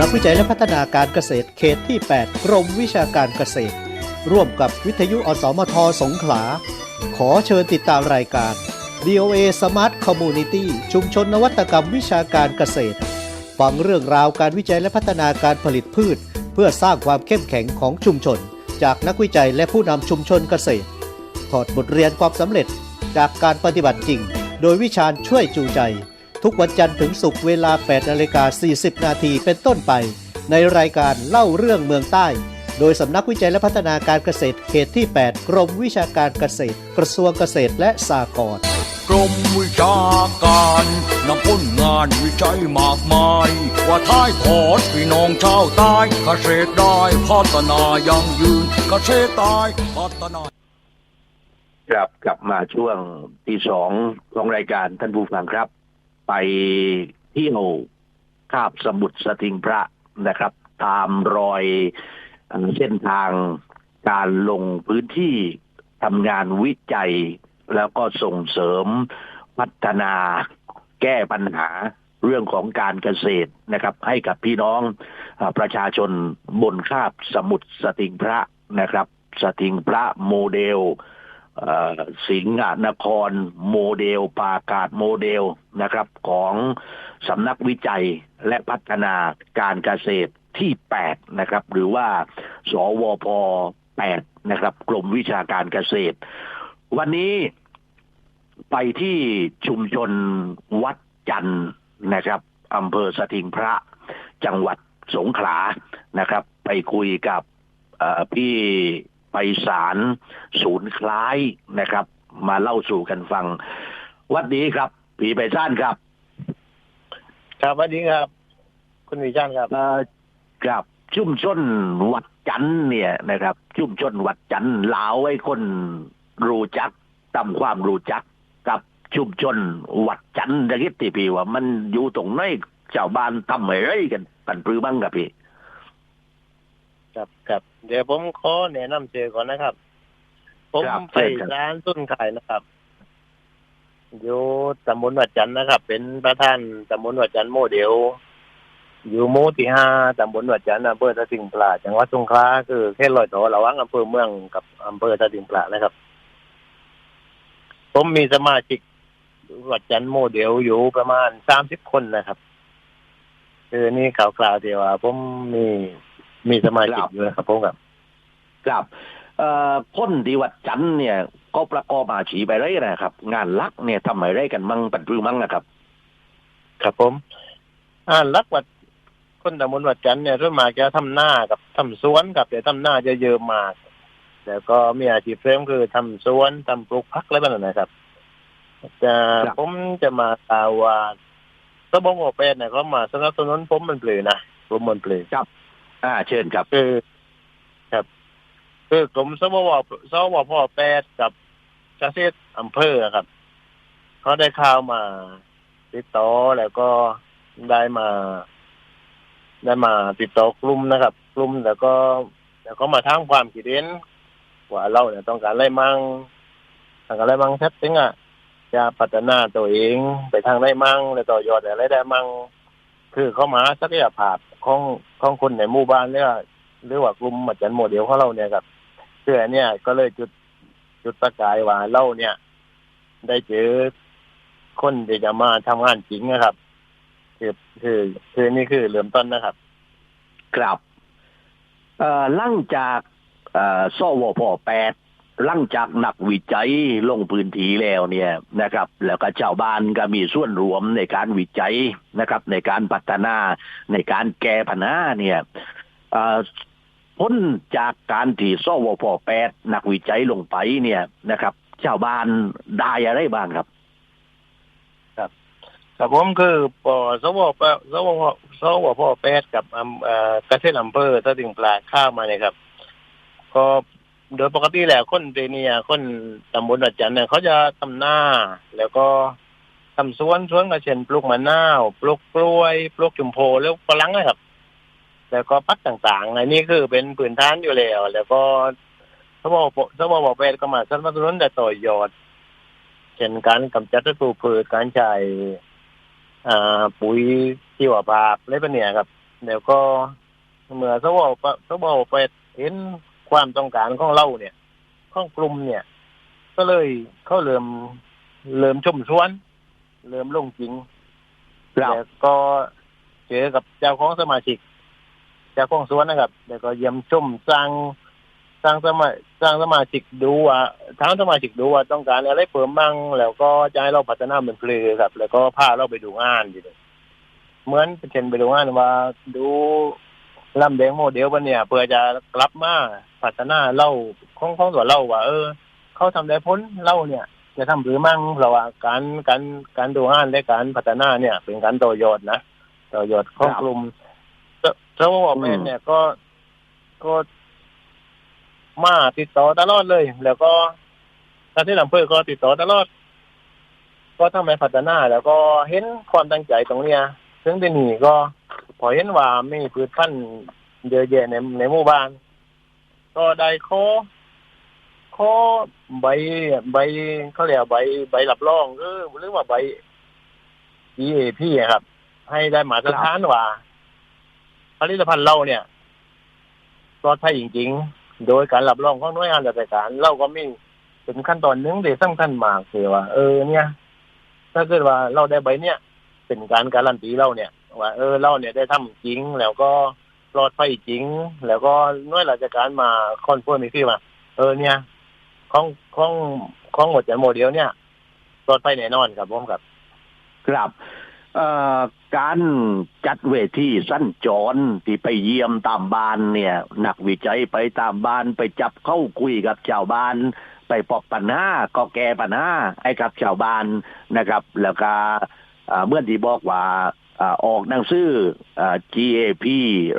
นักวิจัยและพัฒนาการเกษตรเขตที่ 8 กรมวิชาการเกษตร ร่วมกับวิทยุอสมทสงขลา ขอเชิญติดตามรายการ DOA Smart Community ชุมชนนวัตกรรมวิชาการเกษตร ฟังเรื่องราวการวิจัยและพัฒนาการผลิตพืช เพื่อสร้างความเข้มแข็งของชุมชน จากนักวิจัยและผู้นำชุมชนเกษตร ถอดบทเรียนความสำเร็จจากการปฏิบัติจริง โดยวิชาญช่วยจูใจ ทุกวันจันทร์ถึงศุกร์เวลา8นาฬิกา40 นาทีเป็นต้นไป ในรายการเล่าเรื่องเมืองใต้ โดยสำนักวิจัยและพัฒนาการเกษตรเขตที่ 8 กรมวิชาการเกษตร กระทรวงเกษตรและสหกรณ์กรมวิชาการนำผลงานวิจัยมากมาย ว่าท้ายทอดพี่น้องชาวใต้เกษตรได้พัฒนายั่งยืนเกษตรใต้พัฒนากลับกลับมาช่วงที่สองของรายการท่านผู้ฟังครับ ไปเที่ยวคาบสมุทรสติงพระนะครับ ตามรอยเส้นทางการลงพื้นที่ทำงานวิจัย แล้วก็ส่งเสริมพัฒนาแก้ปัญหาเรื่องของการเกษตรนะครับ ให้กับพี่น้องประชาชนบนคาบสมุทรสติงพระนะครับ สติงพระโมเดล สิงห์นครโมเดลปากาศโมเดลนะครับของสำนักวิจัยและพัฒนาการเกษตรที่ 8 นะครับ หรือว่า สวพ 8 นะครับ กรมวิชาการเกษตร วันนี้ไปที่ชุมชนวัดจันทร์นะครับอำเภอสถิงพระจังหวัดสงขลานะครับ ไปคุยกับพี่ ไปสารศูนย์คล้ายนะครับ มาเล่าสู่กันฟัง วัดดีครับพี่ไปซ่านครับ ครับสวัสดีครับ คุณวิจารณ์ครับเอ่อกับชุมชนวัดจันทร์เนี่ยนะครับ ชุมชนวัดจันทร์ลาวให้คนรู้จักตามความรู้จักกับชุมชนวัดจันทร์จะคิดที่พี่ว่า มันอยู่ตรงไหนชาวบ้านทำอะไรกันกันปรือบ้างกับพี่ ครับครับเดี๋ยวผมขอแนะนำชื่อก่อนนะครับ ผมครับไปเชิญครับ ร้านต้นขายนะครับอยู่ตำบลวัดจันทร์นะครับ เป็นประธานตำบลวัดจันทร์โมเดล อยู่หมู่ที่ห้าตำบลวัดจันทร์อำเภอตะสิงปลาจังหวัดสงขลาคือเขตลอยต่อระหว่างอำเภอเมืองกับอำเภอตะสิงปลานะครับ ผมมีสมาชิกวัดจันทร์โมเดลอยู่ประมาณสามสิบคนนะครับ คือนี่ข่าวคราวที่ว่าผมมี มีสมาชิกอยู่นะครับผมครับครับเอ่อคนที่วัดจันทร์เนี่ย ก็ประกอบอาชีพไปไรนะครับ งานหลักเนี่ยทำอะไรกันมั่งปันปรือมั่งนะครับ ครับผมอ่าลักวัดคนตำบลวัดจันทร์เนี่ยส่วนมากจะทำหน้ากับทำสวนกับแต่ทำหน้าจะเยอะมากแล้วก็มีอาชีพเสริมคือทำสวนทำปลูกพักอะไรแบบนั้นนะครับจะครับผมจะมากล่าวว่าสบงโอเป็นเนี่ยเขามาสนับสนุนผมมันเปลือยนะผมมันเปลือย อ่า เชิญครับ คือ ครับ คือกรมสววสวพ่อแปดกับเกษตรอำเภอครับเขาได้ข่าวมาติดต่อแล้วก็ได้มา ได้มาติดต่อกลุ่มนะครับ กลุ่มแล้วก็ แล้วก็มาทางความคิดเห็นว่าเราเนี่ยต้องการอะไรมั่งต้องการอะไรมั่งแทบถึงอะจะพัฒนาตัวเองไปทางได้มั่งแล้วต่อยอดอะไรได้มั่ง คือเขามาศักยภาพของของคนในหมู่บ้านหรือว่าหรือว่ากลุ่มมาจันโมเดลของเราเนี่ยครับเพื่อเนี่ย ก็เลยจุดจุดประกายว่าเราเนี่ย ได้เจอคนที่จะมาทำงานจริงนะครับ คือคือคือนี่คือเริ่มต้นนะครับครับเอ่อหลังจากเอ่อสวพแปด หลังจากนักวิจัยลงพื้นที่แล้วเนี่ยนะครับ แล้วก็ชาวบ้านก็มีส่วนรวมในการวิจัยนะครับ ในการพัฒนาในการแก้ปัญหาเนี่ยพ้นจากการที่สวพแปดนักวิจัยลงไปเนี่ยนะครับ ชาวบ้านได้อะไรบ้างครับ ครับผมคือปสวปสวพสวพแปดกับอำเอ่อเกษตรอำเภอตะถึงปลาข้าวมาเนี่ยครับ ก็ โดยปกติแล้วคนเดเนียคนตำบลวัดจันทร์เนี่ยเขาจะทำหน้า แล้วก็ทำสวนสวนก็เช่นปลูกมะนาวปลูกกล้วยปลูกจุมโพแล้วฝรั่งนะครับ แล้วก็พักต่างๆอันนี้คือเป็นพื้นฐานอยู่แล้ว แล้วก็สวปสวปแปดก็มาสนับสนุนแต่ต่อยอด เช่นการกำจัดศัตรูพืชการใช้อ่าปุ๋ยชีวภาพอะไรพวกเนี้ยครับเดี๋ยวก็เมื่อสวปสวไปเห็น ความต้องการของเราเนี่ยของกลุ่มเนี่ย ก็เลยเขาเริ่มเริ่มชมชวน เริ่มลงจริงครับแล้วก็เจอกับเจ้าของสมาชิก เจ้าของสวนนะครับ แล้วก็เยี่ยมชมสร้างสร้างสมาสร้างสมาชิกดูว่าทางสมาชิกดูว่าต้องการอะไรเพิ่มบ้างแล้วก็จะให้เราพัฒนาเป็นเพลงครับ แล้วก็พาเราไปดูงานอยู่เลยเหมือนเช่นไปดูงานว่าดูลำแดงโมเดลวันเนี่ยเพื่อจะกลับมา พัฒนาเล่าของของส่วนเล่าว่า เออ เขาทำได้พ้นเล่าเนี่ย จะทำหรือมั่งเราว่าการการการดูงานและการพัฒนาเนี่ย เป็นการต่อยอดนะต่อยอดของครับกลุ่มเจ้าว่าเป็นเนี่ยก็ก็มาติดต่อตลอดเลย แล้วก็ทางที่ลำเภอก็ติดต่อตลอด ก็ทำให้พัฒนา แล้วก็เห็นความตั้งใจตรงเนี้ยซึ่งที่นี่ก็พอเห็นว่ามีพืชพันธุ์เยอะแยะในในหมู่บ้าน ก็ได้ขอขอใบใบเขาเรียกว่าใบใบรับรองหรือหรือว่าใบ EAP ครับ ให้ได้มาตรฐานว่าผลิตภัณฑ์เราเนี่ยปลอดภัยจริง ๆ โดยการรับรองของหน่วยงานราชการเราก็มีเป็นขั้นตอนหนึ่งที่สำคัญมากคือว่า เออเนี่ย ถ้าเกิดว่าเราได้ใบเนี่ยเป็นการการันตีเราเนี่ยว่าเออเราเนี่ยได้ทำจริงแล้วก็ ลอดภัยจริง แล้วก็หน่วยราชการมาคอนเฟิร์มอีกทีว่าเออเนี่ยของของของหมดแต่โมเดลเนี่ยปลอดภัยแน่นอนครับผมครับ ครับเอ่อการจัดเวทีสั้นจรที่ไปเยี่ยมตามบ้านเนี่ยนักวิจัยไปตามบ้านไปจับเข้าคุยกับชาวบ้าน ไปปอบปัญหาก็แก้ปัญหาให้กับชาวบ้านนะครับ แล้วก็เมื่อที่บอกว่า ออกหนังสืออ GAP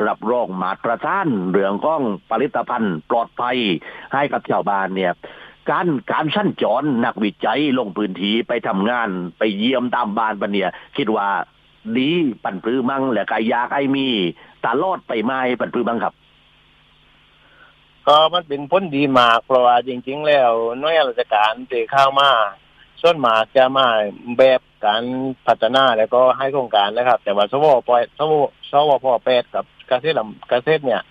รับรองมาตรฐานเรื่องของผลิตภัณฑ์ปลอดภัยให้กับชาวบ้านเนี่ยการการสั้นจรนักวิจัยลงพื้นที่ไปทำงานไปเยี่ยมตามบ้านปะเนี่ย คิดว่าดีปั่นปลื้อมั่งและก็อยากให้มีตลอดไปไหมปั่นปลื้มั่งครับก็มันเป็นพ้นดีมากเพราะว่าจริง ๆ แล้วน่วยราชการเตะข้าวมาส่วนมากจะมาแบบ การพัฒนาแล้วก็ให้โครงการนะครับ แต่ว่าสวปอยสวสวพแปดกับเกษตรลำเกษตรเนี่ย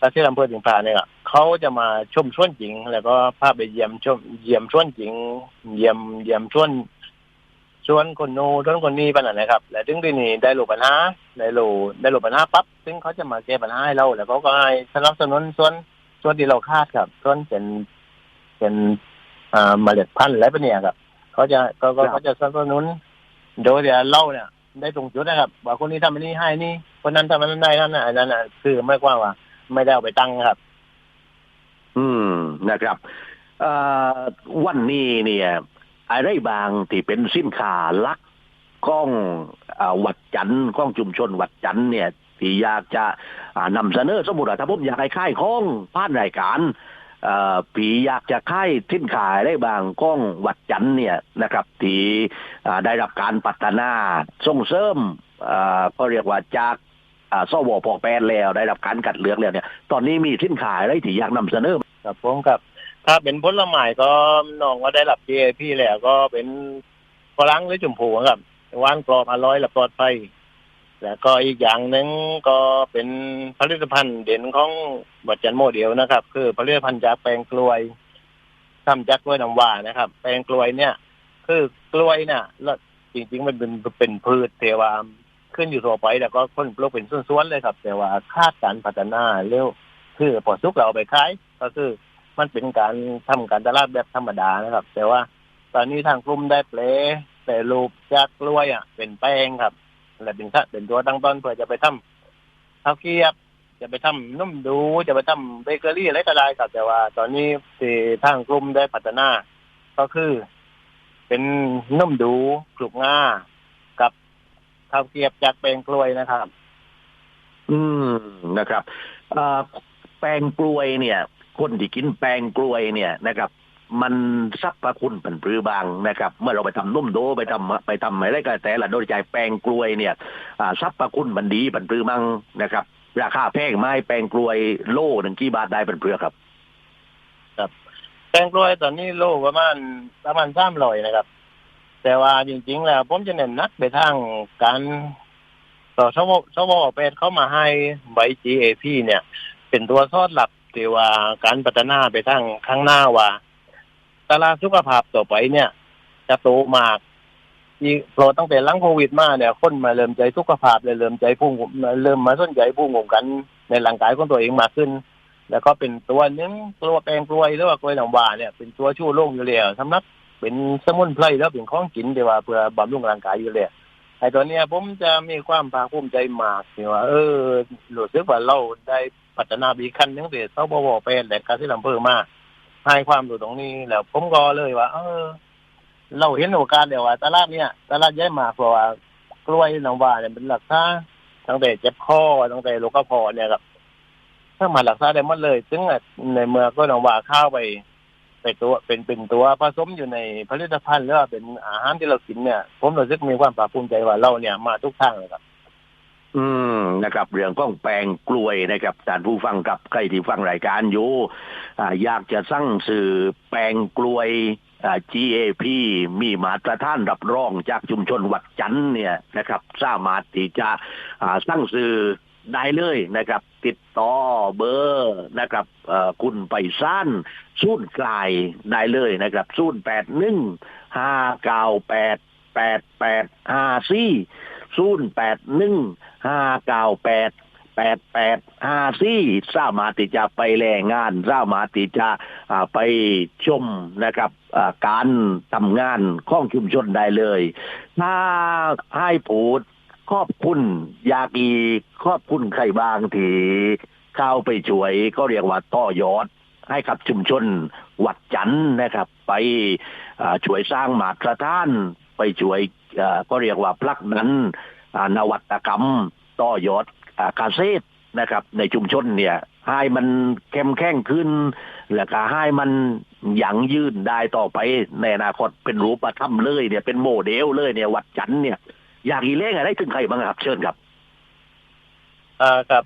เกษตรอำเภอสิงพาเนี่ยเขาจะมาชมชวนจริง แล้วก็พาไปเยี่ยมชมเยี่ยมชวนจริง เยี่ยมเยี่ยมชวนชวนคนโน้นชวนคนนี้ปะนั่นนะครับ และถึงที่นี่ได้รู้ปัญหาได้รูได้รู้ปัญหาปั๊บซึ่งเขาจะมาแก้ปัญหาให้เรา แล้วเขาก็ให้สนับสนุนส่วนส่วนที่เราคาดครับส่วนเป็นเป็นอ่าเมล็ดพันธุ์อะไรปะเนี่ยครับ เขาจะเขาก็ครับเขาจะสนับสนุนโดยเดี๋ยวเล่าเนี่ย ได้ตรงจุดนะครับว่าคนนี้ทำอันนี้ให้นี่คนนั้นทำอันนั้นได้นั่นน่ะอันนั้นน่ะคือไม่กว้างว่า ไม่ได้เอาไปตั้งครับ อืมนะครับเอ่อวันนี้เนี่ยอะไรบางที่เป็นสินค้าหลักก้องอาวัดจันทร์ก้องชุมชนวัดจันทร์เนี่ย ที่อยากจะอ่านำเสนอสมมติว่าถ้าผมอยากให้ค่ายของผ่านรายการเอ่อ ผีอยากจะค่ายทิ้นขายได้บางก้องวัดจันเนี่ยนะครับที่ได้รับการพัฒนาส่งเสริมอ่าก็เรียกว่าจากอ่าสวพแปดแล้วได้รับการกัดเลือกแล้วเนี่ย ตอนนี้มีทิ้นขายอะไรที่อยากนำเสนอครับผมครับ ถ้าเป็นผลไม้ก็น้องก็ได้รับ GAP แล้วก็เป็นฝรั่งหรือจุ่มผูครับวานกรอบอร่อยและปลอดภัย แล้วก็อีกอย่างหนึ่งก็เป็นผลิตภัณฑ์เด่นของบัจจันโมเดลนะครับ คือผลิตภัณฑ์จากแปลงกล้วยทำจากกล้วยน้ำว้านะครับ แปลงกล้วยเนี่ย คือกล้วยเนี่ยแล้วจริง ๆ มันเป็นเป็นพืชเทวาขึ้นอยู่ทั่วไปแล้วก็คนปลูกเป็นส่วนๆเลยครับ แต่ว่าคาดการพัฒนาเร็วคือพอซุกเราเอาไปขายก็คือมันเป็นการทำการตลาดแบบธรรมดานะครับ แต่ว่า ตอนนี้ทางกลุ่มได้เปลแต่รูปจากกล้วยอะเป็นแป้งครับ และเป็นถ้าเป็นตัวตั้งต้นเพื่อจะไปทำข้าวเกรียบ จะไปทำนุ่มดูจะไปทำเบเกอรี่อะไรก็ได้ครับแต่ว่า ตอนนี้ที่ทางกลุ่มได้พัฒนา ก็คือ เป็นนุ่มดูกลุกง่ากับข้าวเกรียบจากแป้งกล้วยนะครับ อืมนะครับอแปลงกล้วยเนี่ย คนที่กินแปลงกล้วยเนี่ยนะครับ มันสรรพคุณผันปรือบางนะครับ เมื่อเราไปทำนุ่มโดไปทำไปทำอะไรก็แต่ละโดยใจแปลงกล้วยเนี่ยอ่าสรรพคุณมันดีผันปรือมั่งนะครับ ราคาแพงไหมแปลงกล้วยโลหนึ่งกี่บาทได้ผันเปรือครับแป้งกล้วยตอนนี้โลประมาณประมาณสามร้อยนะครับ แต่ว่าจริง ๆ แล้ว ผมจะเน้นนักไปทางการต่อสวสวเป็ดเข้ามาให้ใบ GAP เนี่ย เป็นตัวทอดหลักที่ว่าการพัฒนาไปทางข้างหน้าว่า ตลาดสุขภาพต่อไปเนี่ย จะโตมากอีโปรตั้งแต่หลังโควิดมาเนี่ย คนมาเริ่มใจสุขภาพเลยเริ่มใจพุ่งเริ่มมาสนใจพุ่งงกันในร่างกายของตัวเองมากขึ้น แล้วก็เป็นตัวนึงตัวแปลงกล้วยหรือว่ากล้วยน้ำว้าเนี่ยเป็นตัวชูโร่งอยู่แล้วสำหรับเป็นสมุนไพรแล้วเป็นของกินที่ว่าเพื่อบำรุงร่างกายอยู่แล้วไอ้ตัวเนี้ยผมจะมีความภาคภูมิใจมากที่ว่า เออรู้สึกว่าเราได้พัฒนาบีขั้นนึงเดียวเท่าบวเป็นแต่การที่ลำเพิ่มมาก ให้ความรู้ตรงนี้แล้วผมก็เลยว่า เออ เราเห็นโอกาสเดี๋ยวว่าตลาดเนี่ยตลาดใหญ่มากเพราะว่ากล้วยน้ำว้าเนี่ยเป็นหลักษาตั้งแต่เจ็บคอตั้งแต่โรคกระเพาะเนี่ยครับถ้ามาหลักษาได้หมดเลยซึ่งในเมื่อก็น้องว่าข้าวไปไปตัวเป็นเป็นตัวผสมอยู่ในผลิตภัณฑ์หรือว่าเป็นอาหารที่เรากินเนี่ย ผมรู้สึกมีความภาคภูมิใจว่าเราเนี่ยมาทุกทางเลยครับ อืมนะครับเรื่องของแปลงกล้วยนะครับท่านผู้ฟังกับใครที่ฟังรายการอยู่อ่าอยากจะสั่งสื่อแปลงกล้วยอ่า GAP มีมาตรฐานรับรองจากชุมชนวัดจันทร์เนี่ยนะครับ สามารถที่จะอ่างสื่อได้เลยนะครับ ติดต่อเบอร์นะครับคุณไปสั้นศูนกลายได้เลยนะครับศูนแปดหนึ่งห้าเก้าแปดแปดแปดห้าสี่ศูนย์แปดหนึ่ง ห้าเก้าแปดแปดแปดห้าสี่สามารถที่จะไปแรงงานสามารถที่จะไปชมนะครับการทำงานของชุมชนได้เลย ถ้าให้พูดขอบคุณยากีขอบคุณใครบางที่เข้าไปช่วยก็เรียกว่าต่อยอดให้กับชุมชนวัดจันทร์นะครับ ไปช่วยสร้างมาตรฐานไปช่วยก็เรียกว่าพลักนั้น นวัตกรรม ต่อยอดอ่าเกษตรนะครับ ในชุมชนเนี่ยให้มันเข้มแข็งขึ้น แล้วก็ให้มันยั่งยืนได้ต่อไปในอนาคตเป็นรูปธรรมเลยเนี่ยเป็นโมเดลเลยเนี่ยวัดจันทร์เนี่ย อยากอีเล่งอะไรถึงใครบ้างครับ เชิญครับอ่าครับ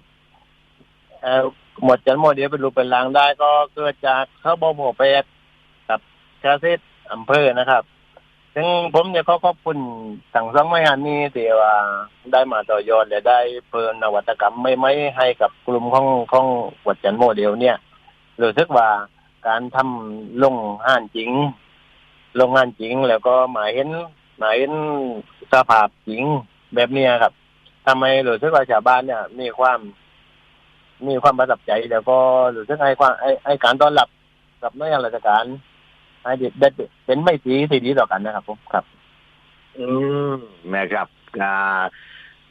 เอ่อหมดจันหมเดียวเป็นรูปเป็นรางได้ก็เกิดจากเขาบโมเป็ดกับเกษตอำเภอนะครับ ซึ่งผมเนี่ยขอขอบคุณสั่งสองหน่วยงานนี้ที่ว่าได้มาต่อยอดและได้เพิ่มนวัตกรรมไม่ไม่ให้กับกลุ่มของของวัดจันโมเดลเนี่ยรู้สึกว่าการทำลงห้านจริง ลงงานจริง แล้วก็หมายเห็นหมายเห็นสภาพจริงแบบเนี้ยครับทำไมรู้สึกว่าชาวบ้านเนี่ย มีความมีความประทับใจแล้วก็รู้สึกให้ความให้ให้การต้อนรับกับหน่วยงานราชการ ให้ได้เป็นไม่ตรีที่ดีต่อกันนะครับผมครับ อืมนะครับอ่า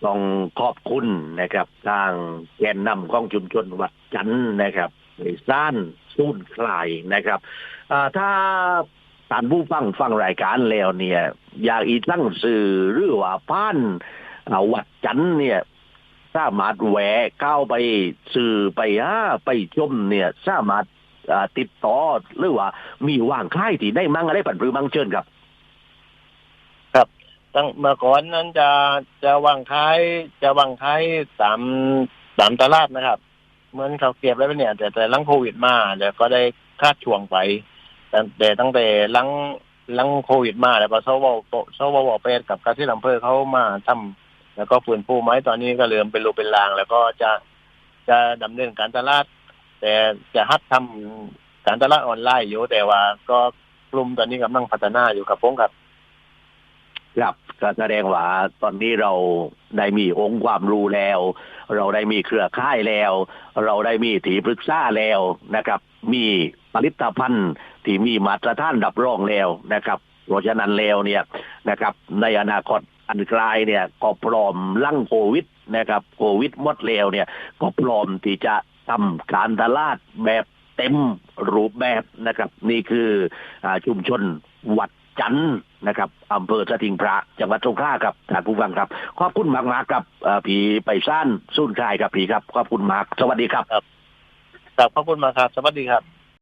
ต้องขอบคุณนะครับทางแกนนำของชุมชนวัดจันนะครับในซ่านสูนคลายนะครับอ่าถ้าท่านผู้ฟังฟังรายการแล้วเนี่ย อยากอีตั้งสื่อหรือว่าป้านวัดจันเนี่ยสามารถแหวะเข้าไปสื่อไปฮะไปชมเนี่ย สามารถ ติดต่อหรือว่า มีว่างค่ายที่ได้มั่งอะไรปันปรือมั่งเชิญครับตั้งเมื่อก่อนนั้นจะจะวางขายจะวางขายตามตามตลาดนะครับ เหมือนเขาเก็บแล้วเนี่ย แต่แต่หลังโควิดมาเดี๋ยวก็ได้คาดช่วงไป แต่แต่ตั้งแต่หลังหลังโควิดมาแล้วก็สวสววเป็ดกับกาที่ลำเพอเขามาทำแล้วก็ฟื้นฟูไม้ตอนนี้ก็เริ่มเป็นรูเป็นราง แล้วก็จะจะดำเนินการตลาด แต่จะฮัดทำการตลาดออนไลน์อยู่แต่ว่าก็กลุ่มตอนนี้กำลังพัฒนาอยู่ครับผมครับครับก็แสดงว่าตอนนี้เราได้มีองค์ความรู้แล้ว เราได้มีเครือข่ายแล้ว เราได้มีที่ปรึกษาแล้วนะครับ มีผลิตภัณฑ์ที่มีมาตรฐานรับรองแล้วนะครับเพราะฉะนั้นแล้วเนี่ยนะครับ ในอนาคตอันไกลเนี่ยก็พร้อมลั่งโควิดนะครับโควิดหมดแล้วเนี่ยก็พร้อมที่จะ ทำการตลาดแบบเต็มรูปแบบนะครับ นี่คืออชุมชนวัดจันทร์นะครับอำเภอสถิงพระจังหวัดสงขลาครับท่านผู้ฟังครับ ขอบคุณมากมากครับผีไปสั้นสุ่นคายครับผีครับ ขอบคุณมาก สวัสดีครับ ครับขอบคุณมากครับ สวัสดีครับ